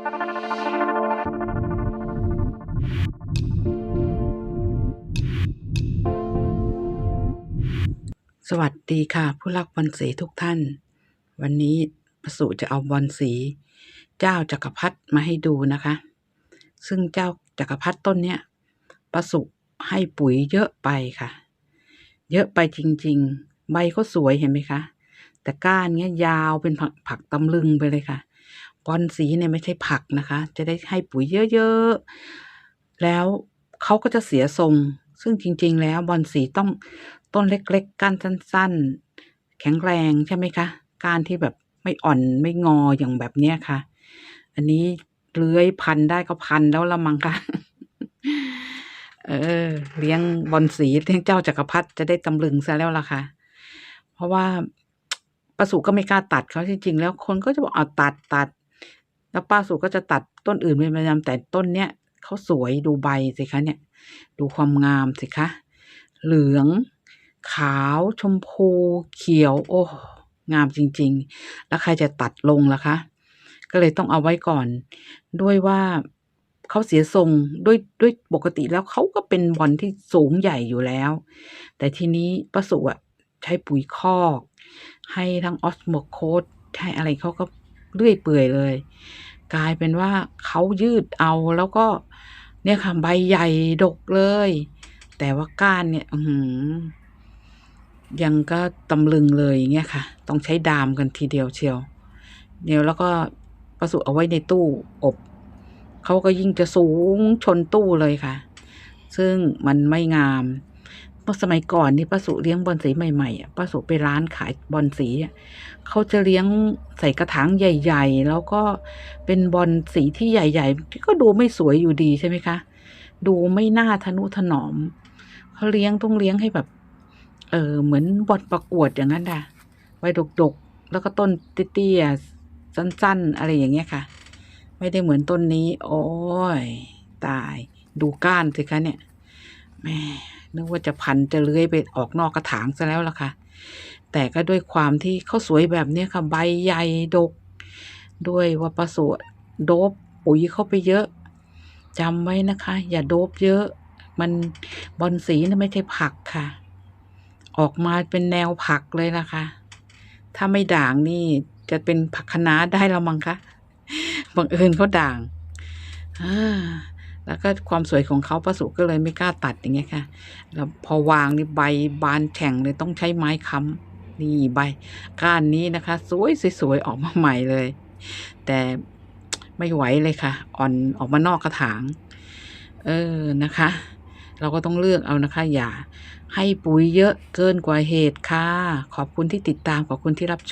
สวัสดีค่ะ ผู้รักบอลสีทุกท่าน วันนี้ประสูจะเอาบอลสี เจ้าจักรพรรดิมาให้ดูนะคะ ซึ่งเจ้าจักรพรรดิต้นเนี้ยประสุให้ปุ๋ยเยอะไปค่ะ เยอะไปจริง ๆ ใบก็สวยเห็นไหมคะ แต่ก้านเงี้ยยาวเป็นผักผักตำลึงไปเลยค่ะ บอลสีเนี่ยไม่ใช่ผักนะคะ จะได้ให้ปุ๋ยเยอะๆ แล้วเขาก็จะเสียทรง ซึ่งจริงๆ แล้วบอลสีต้องต้นเล็กๆ ก้านสั้นๆ แข็งแรงใช่ไหมคะก้านที่แบบไม่อ่อนไม่งออย่างแบบเนี้ยค่ะ อันนี้เลื้อยพันได้ก็พันแล้วละมั้งค่ะ เออ เลี้ยงบอลสีเลี้ยงเจ้าจักรพรรดิจะได้ตำลึงซะแล้วล่ะค่ะ เพราะว่าป้าสุก็ไม่กล้าตัดเขาจริงๆแล้วคนก็จะบอกเอาตัดตัด แล้วป้าสุก็จะตัดต้นอื่นเป็นประจำแต่ต้นเนี้ยเขาสวยดูใบสิคะเนี่ย ดูความงามสิคะ เหลือง ขาวชมพู เขียว โอ้ งามจริง ๆ แล้วใครจะตัดลงล่ะคะ ก็เลยต้องเอาไว้ก่อน ด้วยว่าเขาเสียทรงด้วยด้วยปกติแล้วเขาก็เป็นบอลที่สูงใหญ่อยู่แล้ว แต่ทีนี้ป้าสุอะใช้ปุ๋ยคอก ให้ทั้งออสโมโคสให้อะไรเขาก็ เลื่อยเปื่อยเลย กลายเป็นว่าเขายืดเอาแล้วก็ เนี่ยค่ะใบใหญ่ดกเลย แต่ว่าก้านเนี่ยหือยังก็ตำลึงเลยอย่างเงี้ยค่ะ ต้องใช้ดามกันทีเดียวเชียวเดี๋ยวแล้วก็ประสุเอาไว้ในตู้อบเขาก็ยิ่งจะสูงชนตู้เลยค่ะ ซึ่งมันไม่งาม มื่อสมัยก่อนนี่ป้าสุเลี้ยงบอลสีใหม่ๆอะป้าสุไปร้านขายบอลสีอะเขาจะเลี้ยงใส่กระถางใหญ่ ๆ แล้วก็เป็นบอลสีที่ใหญ่ๆก็ดูไม่สวยอยู่ดีใช่ไหมคะ ดูไม่น่าทนุถนอมเขาเลี้ยงต้องเลี้ยงให้แบบ เออเหมือนบอลประกวดอย่างนั้นด่ะไว้ดกๆแล้วก็ต้นเตี้ยๆสั้น ๆ อะไรอย่างเงี้ยค่ะ ไม่ได้เหมือนต้นนี้ โอ้ยตาย ดูก้านสิคะเนี่ยแม่ นึกว่าจะพันจะเลื้อยไปออกนอกกระถางซะแล้วล่ะค่ะ แต่ก็ด้วยความที่เขาสวยแบบนี้ค่ะใบใหญ่ดก ด้วยว่าประสวโดบปุ๋ยเข้าไปเยอะจำไว้นะคะ อย่าโดบเยอะ มันบอลสีนะไม่ใช่ผักค่ะ ออกมาเป็นแนวผักเลยล่ะคะ ถ้าไม่ด่างนี่จะเป็นผักคะน้าได้แล้วมั้งคะบังเอิญเขาด่างอ่า แล้วก็ความสวยของเขาประสุก็เลยไม่กล้าตัดอย่างเงี้ยค่ะ แล้วพอวางนี่ใบบานแฉ่งเลยต้องใช้ไม้ค้ำนี่ใบก้านนี้นะคะ สวยสวยๆออกมาใหม่เลย แต่ไม่ไหวเลยค่ะ อ่อนออกมานอกกระถาง เออนะคะ เราก็ต้องเลือกเอานะคะ อย่าให้ปุ๋ยเยอะเกินกว่าเหตุค่ะ ขอบคุณที่ติดตามขอบคุณที่รับชม